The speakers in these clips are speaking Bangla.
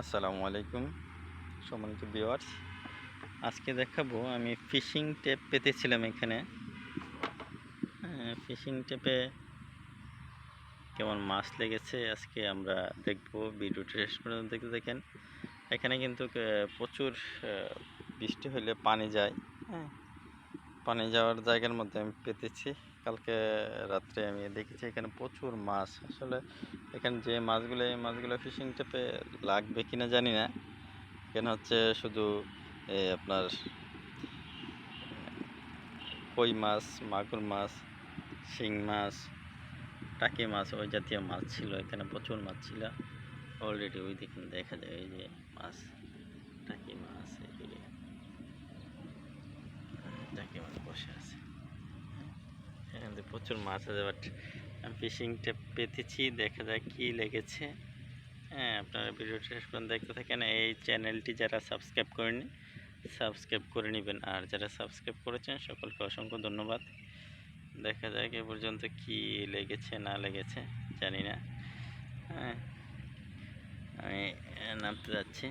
আসসালামু আলাইকুম, সম্মানিত ভিউয়ার্স আজকে দেখাবো, আমি ফিশিং টেপ পেতেছিলাম এখানে। ফিশিং টেপে কেমন মাছ লেগেছে আজকে আমরা দেখব ভিডিওটি শেষ পর্যন্ত দেখতে দেখেন এখানে কিন্তু প্রচুর বৃষ্টি হলে পানি যায়। হ্যাঁ পানি যাওয়ার জায়গার মধ্যে আমি পেতেছি। কালকে রাত্রে আমি দেখেছি এখানে প্রচুর মাছ। আসলে এখানে যে মাছগুলো, এই মাছগুলো ফিশিং টেপে লাগবে কিনা জানি না। এখানে হচ্ছে শুধু আপনার কই মাছ, মাগুর মাছ, শিং মাছ, টাকি মাছ, ওই জাতীয় মাছ ছিল। এখানে প্রচুর মাছ ছিল। অলরেডি ওই দেখুন দেখা যায়, ওই যে মাছ, টাকি মাছ, এদিকে টাকি মাছ বসে আছে এখানে তো প্রচুর মাছ আছে বাট আমি ফিশিং পেতেছি। দেখা যায় কি লেগেছে। হ্যাঁ আপনারা ভিডিওটা শেষ পর্যন্ত দেখতে থাকেন। এই চ্যানেলটি যারা সাবস্ক্রাইব করেনি সাবস্ক্রাইব করে নেবেন। আর যারা সাবস্ক্রাইব করেছেন, সকলকে অসংখ্য ধন্যবাদ। দেখা যাক এ পর্যন্ত কি লেগেছে, না লেগেছে, জানি না। হ্যাঁ আমি নামতে যাচ্ছি।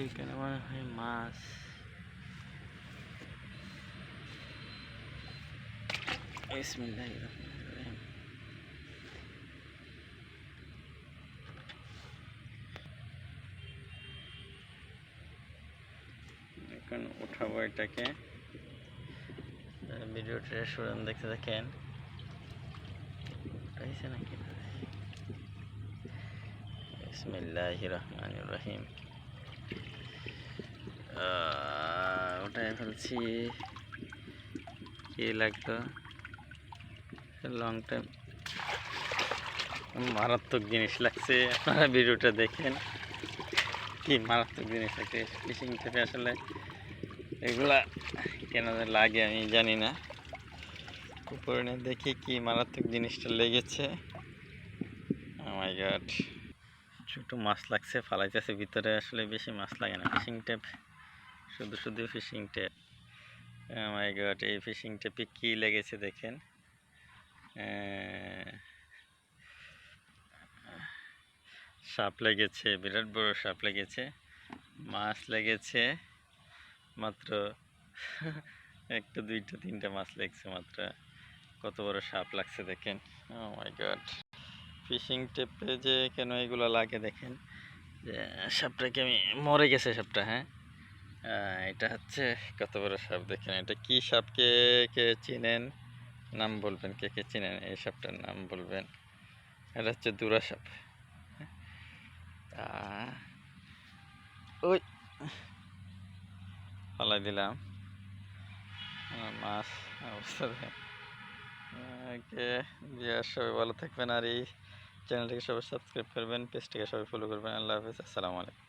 এইখানে মনে হয় মাছ বিসমিল্লাহির রহমানির রহিম। এখন উঠাবো এটাকে। ভিডিওটা পর্যন্ত দেখতে থাকেন। পাইছে নাকি বিসমিল্লাহ রহমান রহিম। ওটাই ফেলছি। কি লাগতো? লং টাইম মারাত্মক জিনিস লাগছে। আপনারা ভিডিওটা দেখেন। কি মারাত্মক জিনিস লাগছে। ফিশিং থেকে আসলে এগুলা কেন লাগে আমি জানি না। উপরে দেখি কি মারাত্মক জিনিসটা লেগেছে। মাই গড ছোট মাছ লাগছে, ফালাইতেছে ভিতরে। আসলে বেশি মাছ লাগে না। ফিশিং টেপ শুধু শুধু ফিশিং টেপ মাই গড এই ফিশিং ট্যাপে কী লেগেছে দেখেন। সাপ লেগেছে, বিরাট বড় সাপ লেগেছে, মাছ লেগেছে, মাত্র একটা, দুইটা, তিনটা মাছ লেগেছে মাত্র। কত বড় সাপ লাগছে দেখেন। মাই গড ফিশিং টেপে যে কেন এগুলো লাগে দেখেন? যে সাপটাকে আমি, মরে গেছে সাপটা হ্যাঁ? এটা হচ্ছে কত বড় সাপ দেখেন। এটা কি সাপকে কে চিনেন? নাম বলবেন, কে কে চিনেন? এই সাপটার নাম বলবেন। এটা হচ্ছে দুরা সাপ। ওই ফালাই দিলাম। মাছ, অবস্থা বিয়ার সবাই ভালো থাকবেন। আর এই চ্যানেলটিকে সবাই সাবস্ক্রাইব করবেন, পেজটিকে সবাই ফলো করবেন। আল্লাহ হাফিজ, আসসালামু আলাইকুম।